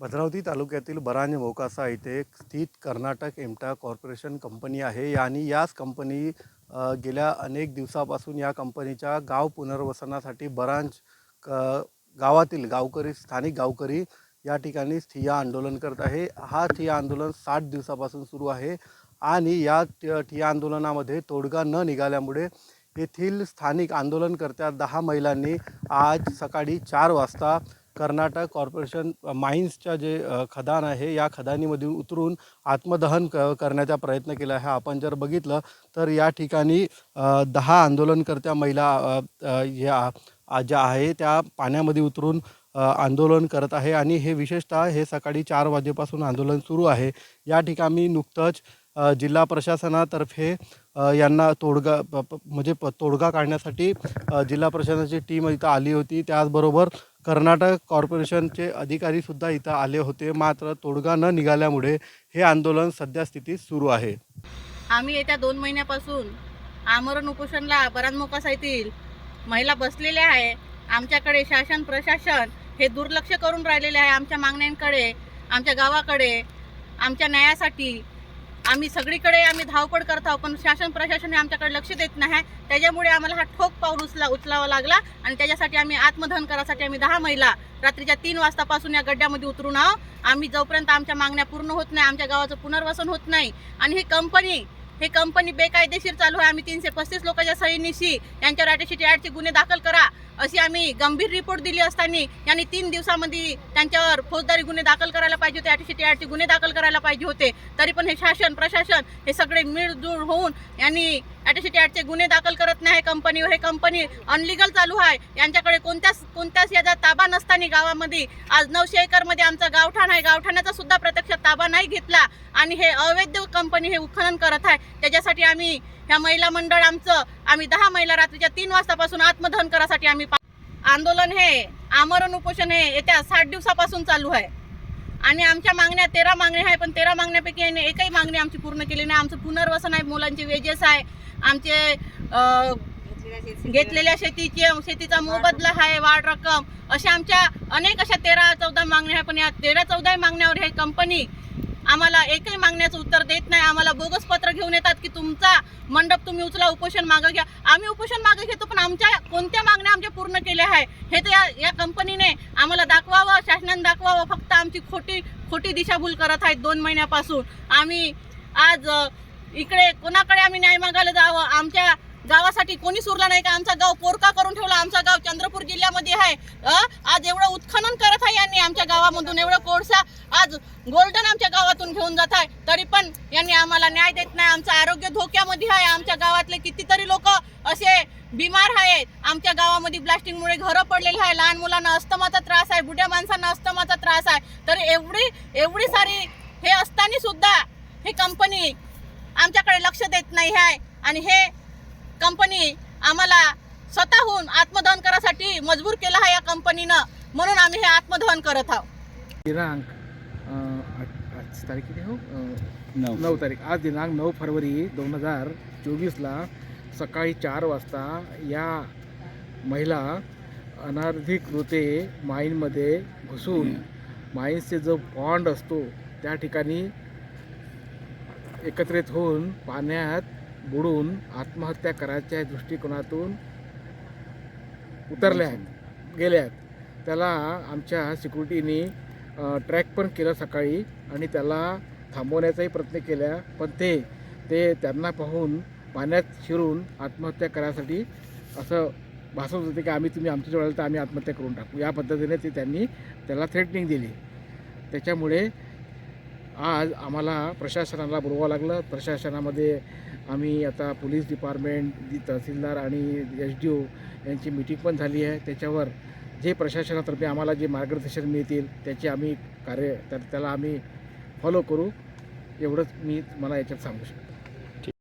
भद्रावती तालुक्यातील बरांज मोकासा इथे स्थित कर्नाटक एमटा कॉर्पोरेशन कंपनी आहे आणि याच कंपनी गेल्या अनेक दिवसापासून या कंपनीच्या गाव पुनर्वसनासाठी बरांज क गावातील गावकरी स्थानिक गावकरी या ठिकाणी ठिय्या आंदोलन करत आहे. हा ठिय्या आंदोलन साठ दिवसापासून सुरू आहे आणि या ठिय्या आंदोलनामध्ये तोडगा न निघाल्यामुळे येथील स्थानिक आंदोलनकर्त्या दहा महिलांनी आज सकाळी चार वाजता कर्नाटक कॉर्पोरेशन माइन्सच्या जे खदान आहे या खदानीमध्ये उतरून आत्मदहन क करण्याचा प्रयत्न केला आहे. आपण जर बघितलं तर या ठिकाणी दहा आंदोलनकर्त्या महिला या ज्या आहे त्या पाण्यामध्ये उतरून आंदोलन करत आहे. आणि हे विशेषतः हे सकाळी चार वाजेपासून आंदोलन सुरू आहे. या ठिकाणी नुकतंच जिल्हा प्रशासनातर्फे यांना तोडगा प- प- म्हणजे प- तोडगा काढण्यासाठी जिल्हा प्रशासनाची टीम इथं आली होती. त्याचबरोबर कर्नाटक कॉर्पोरेशनचे अधिकारीसुद्धा इथं आले होते. मात्र तोडगा न निघाल्यामुळे हे आंदोलन सध्या स्थितीत सुरू आहे. आम्ही येत्या दोन महिन्यापासून आमरण उपोषणला बरानमोकासा येथील महिला बसलेल्या आहे. आमच्याकडे शासन प्रशासन हे दुर्लक्ष करून राहिलेले आहे. आमच्या मागण्यांकडे आमच्या गावाकडे आमच्या न्यायासाठी आम्ही सगळीकडे आम्ही धावपळ करत आहोत पण शासन प्रशासन हे आमच्याकडे लक्ष देत नाही. त्याच्यामुळे आम्हाला हा ठोक पाऊल उचला उचलावा लागला आणि त्याच्यासाठी आम्ही आत्मदहन करासाठी आम्ही दहा महिला रात्रीच्या तीन वाजतापासून या गड्ड्यामध्ये उतरून आहोत. आम्ही जोपर्यंत आमच्या मागण्या पूर्ण होत नाही आमच्या गावाचं पुनर्वसन होत नाही आणि ही कंपनी हे कंपनी बेकायदेशीर चालू आहे. आम्ही तीनशे पस्तीस लोकांच्या सहीनिशी यांच्यावर अॅट्रॉसिटी ॲक्टचे गुन्हे दाखल करा अशी आम्ही गंभीर रिपोर्ट दिली असताना यांनी तीन दिवसामध्ये त्यांच्यावर फौजदारी गुन्हे दाखल करायला पाहिजे होते अॅट्रॉसिटी ॲक्टचे गुन्हे दाखल करायला पाहिजे होते. तरी पण हे शासन प्रशासन हे सगळे मिळजूळ होऊन यांनी अॅट्रॉसिटी ॲडचे गुन्हे दाखल करत नाही. कंपनीवर हे कंपनी अनलिगल चालू आहे. यांच्याकडे कोणत्याच कोणत्याच याचा ताबा नसताना गावामध्ये आज नऊशे एकरमध्ये आमचा गावठाण आहे. गावठाण्याचा सुद्धा प्रत्यक्ष ताबा नाही घेतला आणि हे अवैध कंपनी हे उत्खनन करत आहे. त्याच्यासाठी आम्ही ह्या महिला मंडळ आमचं आम्ही दहा महिला रात्रीच्या तीन वाजतापासून आत्मदहन करासाठी आम्ही आंदोलन हे आमरण उपोषण हे येत्या साठ दिवसापासून चालू आहे. आणि आमच्या मागण्या तेरा मागण्या आहे पण तेरा मागण्यापैकी एकही मागणी आमची पूर्ण केली नाही. आमचं पुनर्वसन आहे मुलांचे वेजेस आहे आमचे घेतलेल्या शेतीची शेतीचा मोबदला आहे वाढ रक्कम अशा आमच्या अनेक अशा तेरा चौदा मागण्या आहे पण या तेरा चौदा मागण्यावर हे कंपनी आम्हाला एकही मागण्याचं उत्तर देत नाही. आम्हाला बोगस पत्र घेऊन येतात की तुमचा मंडप तुम्ही उचला उपोषण मागं घ्या. आम्ही उपोषण मागं घेतो पण आमच्या कोणत्या मागण्या आमच्या पूर्ण केल्या आहे? हे तर या या कंपनीने आम्हाला दाखवावं शासनाने दाखवावं. फक्त आमची खोटी खोटी दिशाभूल करत आहेत दोन महिन्यापासून. आम्ही आज इकडे कोणाकडे आम्ही न्याय मागायला जावं? आमच्या गावासाठी कोणीच सुरला नाही का? आमचा गाव पोरका करून ठेवला. आमचा गाव चंद्रपूर जिल्ह्यामध्ये आहे. आज एवढं उत्खनन करत आहे यांनी आमच्या गावामधून. एवढं कोळसा आज गोल्डन आमच्या गावातून घेऊन जात आहे. तरी पण यांनी आम्हाला न्याय देत नाही. आमचं आरोग्य धोक्यामध्ये आहे. आमच्या गावातले कितीतरी लोक असे बिमार आहेत. आमच्या गावामध्ये ब्लास्टिंगमुळे घरं पडलेली आहे लहान मुलांना अस्तमाचा त्रास आहे. बुढ्या माणसांना अस्तमाचा त्रास आहे. तर एवढी एवढी सारी हे असताना सुद्धा हे कंपनी आमच्याकडे लक्ष देत नाही आहे. आणि हे कंपनी आम्हाला स्वतःहून आत्मदहन करासाठी मजबूर केलं आहे या कंपनीनं म्हणून आम्ही हे आत्मदहन करत आहोत. आज तारीख किती हो नऊ. तारीख. आज दिनांक नऊ फरवरी दोन हजार चोवीसला सकाळी चार वाजता या महिला अनधिकृते माईनमध्ये घुसून माईन्सचे जो पॉन्ड असतो त्या ठिकाणी एकत्रित होऊन पाण्यात बुडून आत्महत्या करायच्या दृष्टिकोनातून उतरल्या आहेत गेल्या आहेत. त्याला आमच्या सिक्युरिटीनी ट्रॅक पण केलं सकाळी आणि त्याला थांबवण्याचाही प्रयत्न केला. पण ते ते त्यांना पाहून पाण्यात शिरून आत्महत्या करायसाठी असं भासत होते की आम्ही तुम्ही आमच्या जवळ तर आम्ही आत्महत्या करून टाकू. या पद्धतीने ते त्यांनी त्याला थ्रेटनिंग दिली. त्याच्यामुळे आज आम्हाला प्रशासनाला बोलवावं लागलं. प्रशासनामध्ये आम्ही आता पोलीस डिपार्टमेंट तहसीलदार आणि एस डी ओ यांची मीटिंग पण झाली आहे. त्याच्यावर जे प्रशासनातर्फे आम्हाला जे मार्गदर्शन मिळतील त्याचे आम्ही कार्य तर त्याला आम्ही फॉलो करू. एवढंच मी मला याच्यात सांगू शकतो.